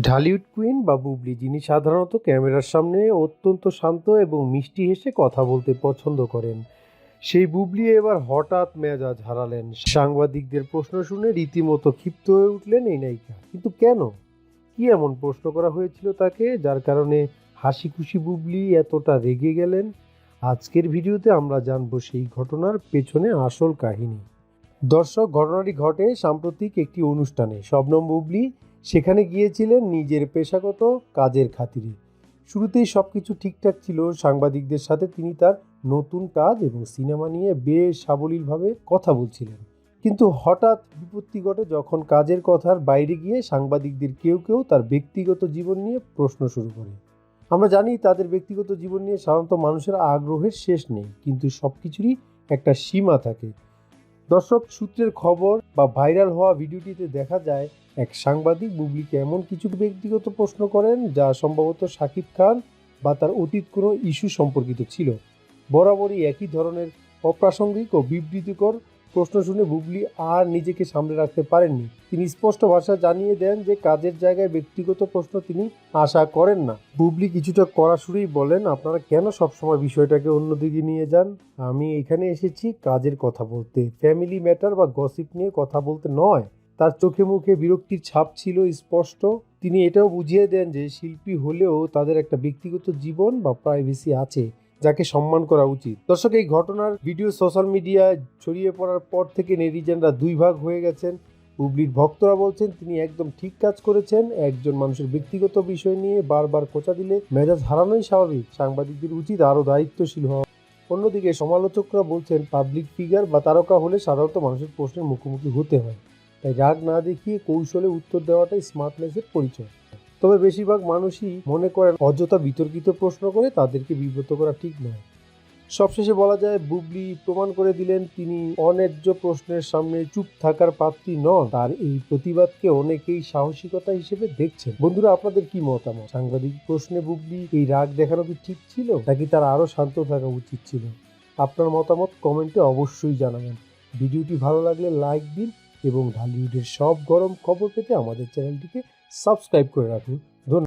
Dhallywood queen বা বুবলি, যিনি সাধারণত ক্যামেরার সামনে অত্যন্ত শান্ত এবং মিষ্টি হেসে কথা বলতে পছন্দ করেন। সেই বুবলি এবার হঠাৎ মেজাজ হারালেন। সাংবাদিকদের প্রশ্ন শুনে রীতিমতো ক্ষিপ্ত হয়ে উঠলেন এই নায়িকা। কিন্তু কেন? কি এমন প্রশ্ন করা হয়েছিল তাকে, যার কারণে হাসি খুশি বুবলি এতটা রেগে গেলেন? আজকের ভিডিওতে আমরা জানব সেই ঘটনার পেছনে আসল কাহিনী। দর্শক, ঘটনাটি ঘটে সাম্প্রতিক একটি অনুষ্ঠানে। শবনম বুবলি সেখানে গিয়েছিলেন নিজের পেশাগত কাজের খাতিরে। শুরুতেই সব কিছু ঠিকঠাক ছিল। সাংবাদিকদের সাথে তিনি তার নতুন কাজ এবং সিনেমা নিয়ে বেশ সাবলীলভাবে কথা বলছিলেন। কিন্তু হঠাৎ বিপত্তি ঘটে যখন কাজের কথার বাইরে গিয়ে সাংবাদিকদের কেউ কেউ তার ব্যক্তিগত জীবন নিয়ে প্রশ্ন শুরু করে। আমরা জানি তাদের ব্যক্তিগত জীবন নিয়ে সাধারণত মানুষের আগ্রহের শেষ নেই, কিন্তু সব কিছুরই একটা সীমা থাকে। দর্শক, সূত্রের খবর বা ভাইরাল হওয়া ভিডিওটিতে দেখা যায়, এক সাংবাদিক বুবলিকে এমন কিছু ব্যক্তিগত প্রশ্ন করেন যা সম্ভবত শাকিব খান বা তার অতীত কোনো ইস্যু সম্পর্কিত ছিল। বরাবরই একই ধরনের অপ্রাসঙ্গিক ও বিবৃতিকর প্রশ্ন শুনে বুবলি আর নিজেকে সামলে রাখতে পারেননি। তিনি স্পষ্ট ভাষা জানিয়ে দেন যে, কাজের জায়গায় ব্যক্তিগত প্রশ্ন তিনি আশা করেন না। বুবলি কিছুটা কড়াসুরেই বলেন, আপনারা কেন সবসময় বিষয়টাকে অন্যদিকে নিয়ে যান? আমি এখানে এসেছি কাজের কথা বলতে। ফ্যামিলি ম্যাটার বা গসিপ নিয়ে কথা বলতে নয়। তার চোখে মুখে বিরক্তির ছাপ ছিল স্পষ্ট। তিনি এটাও বুঝিয়ে দেন যে, শিল্পী হলেও তাদের একটা ব্যক্তিগত জীবন বা প্রাইভেসি আছে। যাকে সম্মান করা উচিত। দর্শক, এই ঘটনার ভিডিও সোশ্যাল মিডিয়ায় ছড়িয়ে পড়ার পর থেকে নেটিজেনরা দুই ভাগ হয়ে গেছেন। বুবলির ভক্তরা বলছেন, তিনি একদম ঠিক কাজ করেছেন। একজন মানুষের ব্যক্তিগত বিষয় নিয়ে বারবার খোঁচা দিলে মেজাজ হারানোই স্বাভাবিক। সাংবাদিকদের উচিত আরও দায়িত্বশীল হওয়া। অন্যদিকে সমালোচকরা বলছেন পাবলিক ফিগার বা তারকা হলে সাধারণত মানুষের প্রশ্নের মুখোমুখি হতে হয়। তাই রাগ না দেখিয়ে কৌশলে উত্তর দেওয়াটাই স্মার্টনেসের পরিচয়। তবে বেশিরভাগ মানুষই মনে করেন অযথা বিতর্কিত প্রশ্ন করে তাদেরকে বিব্রত করা ঠিক নয়। সবশেষে বলা যায়, বুবলি প্রমাণ করে দিলেন তিনি অন্যায্য প্রশ্নের সামনে চুপ থাকার পাত্রী নন। তার এই প্রতিবাদকে অনেকেই সাহসিকতা হিসেবে দেখছেন। বন্ধুরা, আপনাদের কি মতামত? সাংবাদিক প্রশ্নে বুবলি, এই রাগ দেখানো কি ঠিক ছিল? নাকি তার আরও শান্ত থাকা উচিত ছিল? আপনার মতামত কমেন্টে অবশ্যই জানাবেন। ভিডিওটি ভালো লাগলে লাইক দিন এবং ঢালিউডের সব গরম খবর পেতে আমাদের চ্যানেলটিকে সাবস্ক্রাইব করে রাখুন।